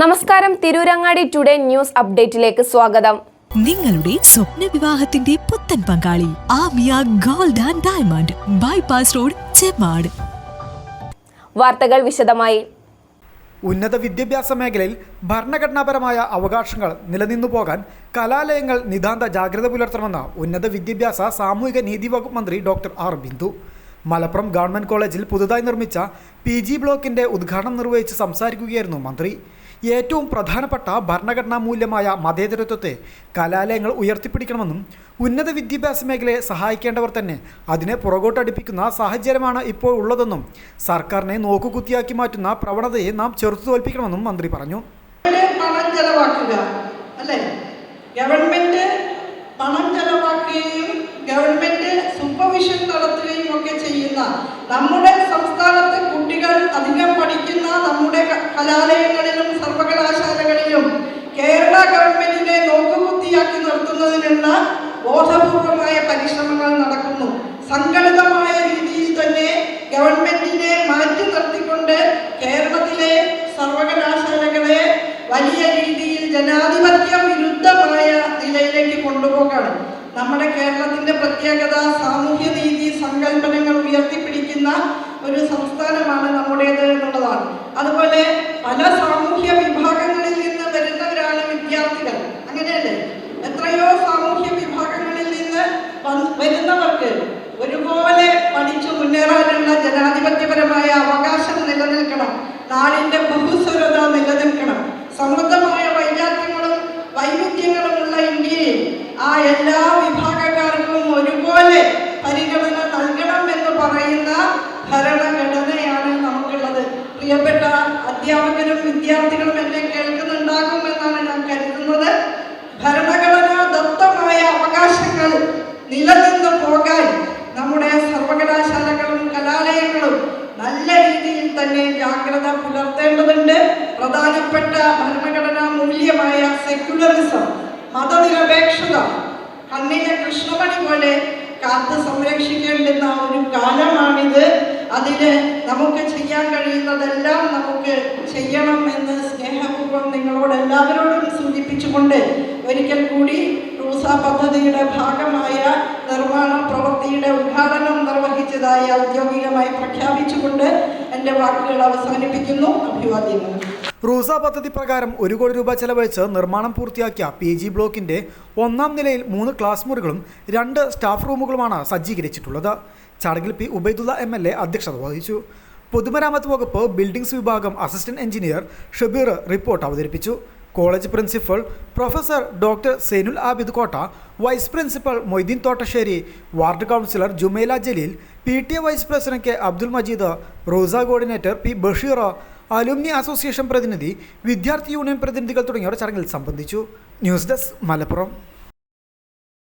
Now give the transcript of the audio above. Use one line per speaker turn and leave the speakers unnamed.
നമസ്കാരം Tirurangadi today news അപ്ഡേറ്റിലേക്ക് സ്വാഗതം
നിങ്ങളുടെ സ്വപ്ന വിവാഹത്തിന്റെ പുത്തൻ പങ്കാളി Amiya gold and diamond bypass road Chemmad
വാർത്തകൾ വിശദമായി
ഉന്നത വിദ്യാഭ്യാസ മേഖലയിൽ ഭരണഘടനാപരമായ അവകാശങ്ങൾ നിലനിന്നു പോകാൻ കലാലയങ്ങൾ നിതാന്ത ജാഗ്രത പുലർത്തണമെന്ന ഉന്നത വിദ്യാഭ്യാസ സാമൂഹിക നീതി വകുപ്പ് മന്ത്രി doctor R Bindu Malappuram government കോളേജിൽ പുതുതായി നിർമ്മിച്ച പി ബ്ലോക്കിൻ്റെ ഉദ്ഘാടനം നിർവഹിച്ച് സംസാരിക്കുകയായിരുന്നു മന്ത്രി ഏറ്റവും പ്രധാനപ്പെട്ട ഭരണഘടനാ മൂല്യമായ മതേതരത്വത്തെ കലാലയങ്ങൾ ഉയർത്തിപ്പിടിക്കണമെന്നും ഉന്നത വിദ്യാഭ്യാസ മേഖലയെ സഹായിക്കേണ്ടവർ തന്നെ അതിനെ പുറകോട്ടടിപ്പിക്കുന്ന സാഹചര്യമാണ് ഇപ്പോൾ ഉള്ളതെന്നും സർക്കാരിനെ നോക്കുകുത്തിയാക്കി മാറ്റുന്ന പ്രവണതയെ നാം ചെറുത്തു തോൽപ്പിക്കണമെന്നും മന്ത്രി പറഞ്ഞു
പണം ചെലവാക്കുക അല്ലേ ഗവൺമെന്റ് പണം ചെലവാക്കുകയും ഗവൺമെന്റ് സൂപ്പർവിഷൻ നടത്തുകയും ഒക്കെ ചെയ്യുന്ന നമ്മുടെ സംസ്ഥാനത്ത് കുട്ടികൾ അധികം പഠിക്കുന്ന നമ്മുടെ കലാലയങ്ങൾ ഗവൺമെന്റിനെ നോക്കുകുത്തിയാക്കി നിർത്തുന്നതിനുള്ള ബോധപൂർവമായ പരിശ്രമങ്ങൾ നടക്കുന്നു സംഘടിതമായ രീതിയിൽ തന്നെ ഗവൺമെന്റിനെ മാറ്റി നിർത്തിക്കൊണ്ട് കേരളത്തിലെ സർവകലാശാലകളെ വലിയ രീതിയിൽ ജനാധിപത്യ വിരുദ്ധമായ നിലയിലേക്ക് കൊണ്ടുപോകണം നമ്മുടെ കേരളത്തിന്റെ പ്രത്യേകത സാമൂഹ്യ നീതി സങ്കല്പനങ്ങൾ ഉയർത്തിപ്പിടിക്കുന്ന ഒരു സംസ്ഥാനമാണ് നമ്മുടേത് എന്നുള്ളതാണ് അതുപോലെ പല ഒരുപോലെ പഠിച്ചു മുന്നേറാനുള്ള ജനാധിപത്യപരമായ അവകാശം നിലനിൽക്കണം നാടിന്റെ ബഹുസ്വരത നിലനിൽക്കണം സമൃദ്ധമായ വൈരാഗ്യങ്ങളും ഉള്ള ഇന്ത്യയിൽ ആ എല്ലാ വിഭാഗക്കാർക്കും ഒരുപോലെ പരിഗണന നൽകണം എന്ന് പറയുന്ന ഭരണഘടനയാണ് നമുക്കുള്ളത് പ്രിയപ്പെട്ട അധ്യാപകരും വിദ്യാർത്ഥികളും എന്നെ കേൾക്കുന്നുണ്ടാകും എന്നാണ് ഞാൻ കരുതുന്നത് ഭരണഘടനാ ദത്തമായ അവകാശങ്ങൾ നില ഭരണഘടന പുലർത്തേണ്ടതുണ്ട് പ്രധാനപ്പെട്ട ഭരണഘടനാ മൂല്യമായ സെക്യുലറിസം മതനിരപേക്ഷത കണ്ണിലെ കൃഷ്ണമണി പോലെ കാത്ത് സംരക്ഷിക്കേണ്ടുന്ന ഒരു കാലമാണിത് അതിന് നമുക്ക് ചെയ്യാൻ കഴിയുന്നതെല്ലാം നമുക്ക് ചെയ്യണം എന്ന് സ്നേഹപൂർവ്വം നിങ്ങളോട് എല്ലാവരോടും സൂചിപ്പിച്ചുകൊണ്ട് ഒരിക്കൽ കൂടി റൂസ പദ്ധതിയുടെ ഭാഗമായ നിർമ്മാണ പ്രവൃത്തിയുടെ ഉദ്ഘാടനം നിർവഹിച്ചതായി ഔദ്യോഗികമായി പ്രഖ്യാപിച്ചുകൊണ്ട് എൻ്റെ വാക്കുകൾ അവസാനിപ്പിക്കുന്നു അഭിവാദ്യങ്ങൾ
റൂസ പദ്ധതി പ്രകാരം ഒരു കോടി രൂപ ചെലവഴിച്ച് നിർമ്മാണം പൂർത്തിയാക്കിയ പി ജി ബ്ലോക്കിന്റെ ഒന്നാം നിലയിൽ മൂന്ന് ക്ലാസ് മുറികളും രണ്ട് സ്റ്റാഫ് റൂമുകളുമാണ് സജ്ജീകരിച്ചിട്ടുള്ളത് ചടങ്ങിൽ P Ubaidulla M L A അധ്യക്ഷത വഹിച്ചു പൊതുമരാമത്ത് വകുപ്പ് ബിൽഡിംഗ്സ് വിഭാഗം അസിസ്റ്റന്റ് എഞ്ചിനീയർ ഷബീർ റിപ്പോർട്ട് അവതരിപ്പിച്ചു college principal professor doctor Sainul Abid Kotta vice principal Moideen Thottassery ward councillor Jumaila Jaleel P T A vice president K Abdul Majeed Rosa coordinator P Basheera alumni association പ്രതിനിധി വിദ്യാർത്ഥി യൂണിയൻ പ്രതിനിധികൾ തുടങ്ങിയവർ ചടങ്ങിൽ സംബന്ധിച്ചു ന്യൂസ് ഡെസ്ക് മലപ്പുറം